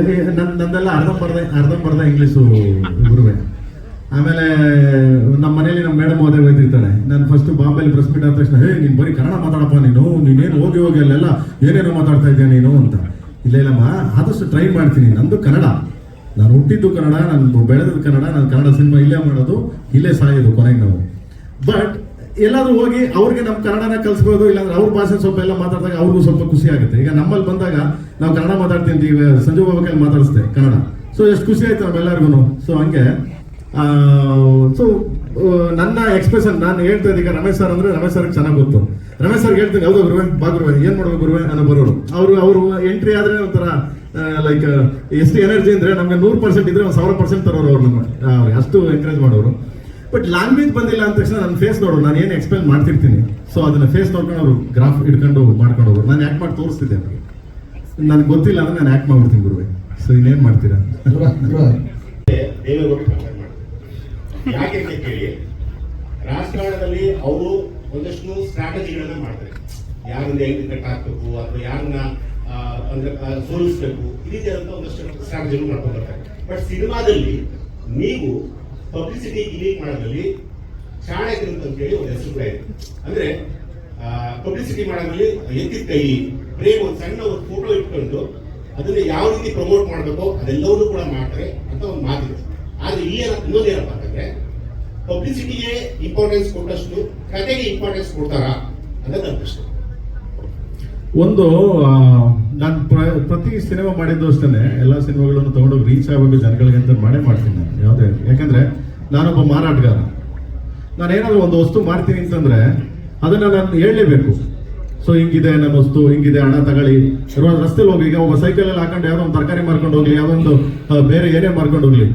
ನಂದೆಲ್ಲ ಅರ್ಧಂಬರ್ಧ ಅರ್ಧಂಬರ್ಧ ಇಂಗ್ಲೀಷು ಗುರುವೆ. ಆಮೇಲೆ ನಮ್ಮ ಮನೇಲಿ ನಮ್ಮ ಮೇಡಮ್ ಓದೇ ಹೋಯ್ತಿರ್ತಾಳೆ ನಾನು ಫಸ್ಟ್ ಬಾಂಬೆಲಿ ಪ್ರೆಸ್ ಮೀಟ್ ಆದ ತಕ್ಷಣ, ಹೇ, ನೀನು ಬರೀ ಕನ್ನಡ ಮಾತಾಡಪ್ಪ ನೀನು ನೀನೇನು ಹೋಗಿ ಹೋಗಿ ಅಲ್ಲೆಲ್ಲ ಏನೇನೋ ಮಾತಾಡ್ತಾ ಇದ್ದೀಯ ನೀನು? ಅಂತ. ಇಲ್ಲ ಇಲ್ಲಮ್ಮ ಆದಷ್ಟು ಟ್ರೈ ಮಾಡ್ತೀನಿ. ನಂದು ಕನ್ನಡ. ನಾನು ಹುಟ್ಟಿದ್ದು ಕನ್ನಡ, ನಾನು ಬೆಳೆದದ್ದು ಕನ್ನಡ, ನಾನು ಕನ್ನಡ ಸಿನಿಮಾ ಇಲ್ಲೇ ಮಾಡೋದು, ಇಲ್ಲೇ ಸಾಯೋದು ಕೊನೆಗೆ ನಾವು. ಬಟ್ ಎಲ್ಲಾದ್ರೂ ಹೋಗಿ ಅವ್ರಿಗೆ ನಮ್ಮ ಕನ್ನಡನ ಕಲಿಸ್ಬೋದು ಇಲ್ಲಾಂದ್ರೆ ಅವ್ರ ಭಾಷೆ ಸ್ವಲ್ಪ ಎಲ್ಲ ಮಾತಾಡಿದಾಗ ಅವ್ರಿಗೂ ಸ್ವಲ್ಪ ಖುಷಿ ಆಗುತ್ತೆ. ಈಗ ನಮ್ಮಲ್ಲಿ ಬಂದಾಗ ನಾವು ಕನ್ನಡ ಮಾತಾಡ್ತೀನಿ ಈಗ ಸಂಜು ಬಾಬಾ ಕೈಲಿ ಮಾತಾಡಿಸ್ದೆ ಕನ್ನಡ. ಸೊ ಎಷ್ಟು ಖುಷಿ ಆಯ್ತು ನಮ್ಮೆಲ್ಲರಿಗೂ ಸೊ ಹಂಗೆ ಸೊ ನನ್ನ ಎಕ್ಸ್ಪ್ರೆಷನ್ ನಾನು ಹೇಳ್ತಾ ಈಗ ರಮೇಶ್ ಸರ್ ಅಂದ್ರೆ ರಮೇಶ್ ಸರ್ಗೆ ಚೆನ್ನಾಗಿ ಗೊತ್ತು. ರಮೇಶ್ ಸರ್ಗೆ ಹೇಳ್ತೀನಿ ಹೌದು ಗುರುವೆ? ಬಾ ಗುರುವೆ, ಏನು ಮಾಡ್ಬೇಕು ಗುರುವೆ ಅನ್ನೋ ಬರೋರು. ಅವರು ಅವರು ಎಂಟ್ರಿ ಆದ್ರೆ ಒಂಥರ ಲೈಕ್ ಎಷ್ಟು ಎನರ್ಜಿ ಅಂದ್ರೆ ನಮಗೆ ನೂರು ಪರ್ಸೆಂಟ್ ಇದ್ರೆ ಒಂದು ಸಾವಿರ ಪರ್ಸೆಂಟ್ ತರೋರು ಅವ್ರು ನಮ್ಮ ಅಷ್ಟು ಎನ್ಕರೇಜ್ ಮಾಡೋರು. ಬಟ್ ಲ್ಯಾಂಗ್ವೇಜ್ ಬಂದಿಲ್ಲ ಅಂದ ತಕ್ಷಣ ನನ್ನ ಫೇಸ್ ನೋಡು, ನಾನು ಏನು ಎಕ್ಸ್ಪ್ಲೇನ್ ಮಾಡ್ತಿರ್ತೀನಿ? ಸೊ ಅದನ್ನ ಫೇಸ್ ನೋಡ್ಕೊಂಡು ಅವರು ಗ್ರಾಫ್ ಇಟ್ಕೊಂಡು ಮಾಡ್ಕೊಂಡು ಹೋಗೋರು ನಾನು ಯಾಕೆ ಮಾಡಿ ತೋರಿಸ್ತಿದ್ದೆ ಅವ್ರಿಗೆ. ನನಗೆ ಗೊತ್ತಿಲ್ಲ ಅಂದ್ರೆ ನಾನು ಯಾಕೆ ಮಾಡ್ಬಿಡ್ತೀನಿ ಗುರುವೆ. ಸೊ ಇನ್ನೇನು ಮಾಡ್ತೀರಾ? ಯಾಕೆ ಅಂತ ರಾಜಕಾರಣದಲ್ಲಿ ಅವರು ಒಂದಷ್ಟು ಸ್ಟ್ರಾಟಜಿಗಳನ್ನ ಮಾಡ್ತಾರೆ. ಯಾರನ್ನ ಹೆಂಗ್ ಕಟ್ ಹಾಕ್ಬೇಕು, ಅಥವಾ ಯಾರನ್ನ ಅಂದ್ರೆ ಸೋಲಿಸ್ಬೇಕು ಈ ಒಂದಷ್ಟು ಸ್ಟ್ರಾಟಜಿಗಳು ಮಾಡ್ಕೊಂಡು ಬರ್ತಾರೆ. ಬಟ್ ಸಿನಿಮಾದಲ್ಲಿ ನೀವು ಪಬ್ಲಿಸಿಟಿ ಗಿಲೀಕ್ ಮಾಡೋದ್ರಲ್ಲಿ ಚಾಣಕ್ಯರು ಅಂತ ಹೇಳಿ ಒಂದು ಹೆಸರು ಕೂಡ ಇದೆ. ಅಂದ್ರೆ ಪಬ್ಲಿಸಿಟಿ ಮಾಡೋದ್ರಲ್ಲಿ ಎತ್ತಿದ ಕೈ, ಪ್ರೇಮ್ ಒಂದು ಸಣ್ಣ ಒಂದು ಫೋಟೋ ಇಟ್ಕೊಂಡು ಅದನ್ನ ಯಾವ ರೀತಿ ಪ್ರಮೋಟ್ ಮಾಡಬೇಕು ಅದೆಲ್ಲವನ್ನೂ ಕೂಡ ಮಾಡ್ತಾರೆ ಅಂತ ಒಂದು ಮಾತಿದೆ. ಆದ್ರೆ ಏನ ಇನ್ನೊಂದೇನಪ್ಪ ಅಂತಂದ್ರೆ ಪಬ್ಲಿಸಿಟಿಗೆ ಇಂಪಾರ್ಟೆನ್ಸ್ ಕೊಟ್ಟಷ್ಟು, ಕತೆಗೆ ಇಂಪಾರ್ಟೆನ್ಸ್ ಕೊಡ್ತಾರಾ? ಅನ್ನೋದು ಪ್ರಶ್ನೆ. ಒಂದು ನಾನು ಪ್ರತಿ ಸಿನಿಮಾ ಮಾಡಿದ್ದು ಅಷ್ಟೇ ಎಲ್ಲ ಸಿನಿಮಾಗಳನ್ನು ತಗೊಂಡೋಗಿ ರೀಚ್ ಆಗಬೇಕು ಜನಗಳಿಗೆ ಅಂತ ಮಾಡೇ ಮಾಡ್ತೀನಿ ನಾನು. ಯಾಕಂದ್ರೆ ನಾನೊಬ್ಬ ಮಾರಾಟಗಾರ. ನಾನು ಏನಾದ್ರು ಒಂದು ವಸ್ತು ಮಾರ್ತೀನಿ ಅಂತಂದ್ರೆ ಅದನ್ನ ನಾನು ಹೇಳಲೇಬೇಕು. ಸೊ ಹಿಂಗಿದೆ ನನ್ನ ವಸ್ತು, ಹಿಂಗಿದೆ ಹಣ ತಗೊಳ್ಳಿ. ರಸ್ತೆಲಿ ಹೋಗಿ, ಈಗ ಒಬ್ಬ ಸೈಕಲ್ ಅಲ್ಲಿ ಹಾಕೊಂಡು ಯಾವುದೋ ಒಂದು ತರಕಾರಿ ಮಾರ್ಕೊಂಡು ಹೋಗ್ಲಿ ಯಾವುದೊಂದು ಬೇರೆ ಏನೇ ಮಾರ್ಕೊಂಡು ಹೋಗ್ಲಿ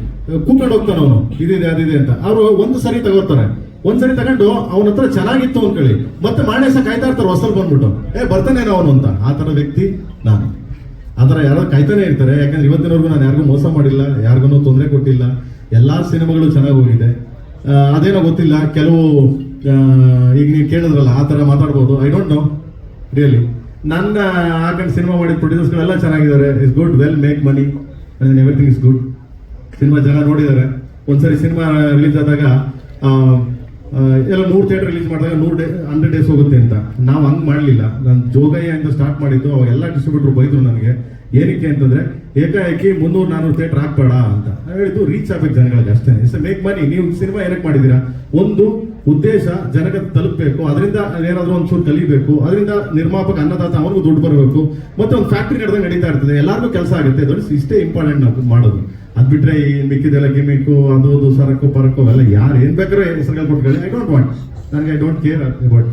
ಕೂತ್ಕೊಂಡು ಹೋಗ್ತಾನೆ ಅವನು. ಇದಿದೆ ಅದಿದೆ ಅಂತ. ಅವರು ಒಂದು ಸರಿ ತಗೋತಾರೆ. ಒಂದ್ಸರಿ ತಗೊಂಡು ಅವನ ಹತ್ರ ಚೆನ್ನಾಗಿತ್ತು ಅಂದ್ಕೊಳ್ಳಿ ಮತ್ತೆ ಮಾಡೇ ಸಹ ಕಾಯ್ತಾ ಇರ್ತಾರೆ ಹೊಸಲ್ ಬಂದ್ಬಿಟ್ಟು. ಏ, ಬರ್ತಾನೇನೋ ಅವನು ಅಂತ. ಆ ತರ ವ್ಯಕ್ತಿ ನಾನು. ಆ ಥರ ಯಾರೋ ಕಾಯ್ತಾನೆ ಇರ್ತಾರೆ. ಯಾಕಂದ್ರೆ ಇವತ್ತಿನವರೆಗೂ ನಾನು ಯಾರಿಗೂ ಮೋಸ ಮಾಡಿಲ್ಲ, ಯಾರಿಗೂ ತೊಂದರೆ ಕೊಟ್ಟಿಲ್ಲ. ಎಲ್ಲಾ ಸಿನಿಮಾಗಳು ಚೆನ್ನಾಗಿ ಹೋಗಿದೆ. ಅದೇನೋ ಗೊತ್ತಿಲ್ಲ, ಕೆಲವು ಈಗ ನೀವು ಕೇಳಿದ್ರಲ್ಲ, ಆ ಥರ ಮಾತಾಡ್ಬೋದು. ಐ ಡೋಂಟ್ ನೋ ರಿಯಲಿ ನನ್ನ ಹಾಕೊಂಡು ಸಿನಿಮಾ ಮಾಡಿದ ಪ್ರೊಡ್ಯೂಸರ್ಸ್ಗಳೆಲ್ಲ ಚೆನ್ನಾಗಿದ್ದಾರೆ. Is good well make money and everything is good cinema ಜನ ನೋಡಿದ್ದಾರೆ. ಒಂದ್ಸರಿ ಸಿನಿಮಾ ರಿಲೀಸ್ ಆದಾಗ ಎಲ್ಲ ನೂರು ಥಿಯೇಟರ್ ರಿಲೀಸ್ ಮಾಡಿದಾಗ ನೂರು ಡೇ ಹಂಡ್ರೆಡ್ ಡೇಸ್ ಹೋಗುತ್ತೆ ಅಂತ. ನಾವು ಹಂಗೆ ಮಾಡಲಿಲ್ಲ. ನಾನು ಜೋಗಯ್ಯ ಅಂತ ಸ್ಟಾರ್ಟ್ ಮಾಡಿದ್ದು ಅವಾಗ ಎಲ್ಲ ಡಿಸ್ಟ್ರಿಬ್ಯೂಟರ್ ಬೈದ್ರು ನನಗೆ. ಏನಕ್ಕೆ ಅಂತಂದ್ರೆ, ಏಕಾಏಕಿ ಮುನ್ನೂರು ನಾನ್ನೂರು ಥಿಯೇಟರ್ ಹಾಕ್ಬೇಡ ಅಂತ. ನಾವ್ ಹೇಳಿದ್ದು ರೀಚ್ ಆಗ್ಬೇಕು ಜನಗಳಿಗೆ ಅಷ್ಟೇ. ಇಸ್ ಮೇಕ್ ಮನಿ ನೀವು ಸಿನಿಮಾ ಏನಕ್ಕೆ ಮಾಡಿದ್ದೀರಾ? ಒಂದು ಉದ್ದೇಶ ಜನಕ್ಕೆ ತಲುಪಬೇಕು. ಅದರಿಂದ ಏನಾದರೂ ಒಂಚೂರು ಕಲಿಬೇಕು. ಅದರಿಂದ ನಿರ್ಮಾಪಕ ಅನ್ನದಾತ ಅವ್ರಿಗೂ ದುಡ್ಡು ಬರಬೇಕು. ಮತ್ತೆ ಒಂದು ಫ್ಯಾಕ್ಟ್ರಿ ನಡೆದಂಗೆ ನಡೀತಾ ಇರ್ತದೆ. ಎಲ್ಲರಿಗೂ ಕೆಲಸ ಆಗುತ್ತೆ. ದೊಡ್ಡ ಇಷ್ಟೇ ಇಂಪಾರ್ಟೆಂಟ್ ನಾವು ಮಾಡೋದು. ಅದು ಬಿಟ್ಟರೆ ಈ ಮಿಕ್ಕಿದೆಲ್ಲ ಗಿಮಿಕ್ಕು ಅದು ಅದು ಸರಕು ಪರಕು ಅವೆಲ್ಲ ಯಾರು ಏನ್ ಬೇಕಾದ್ರೆ ಹೆಸರುಗಳು ಕೊಟ್ಕೊಳ್ಳಿ. ಐ ಡೋಂಟ್ ವಾಂಟ್ ನನಗೆ ಐ ಡೋಂಟ್ ಕೇರ್ ಅಬೌಟ್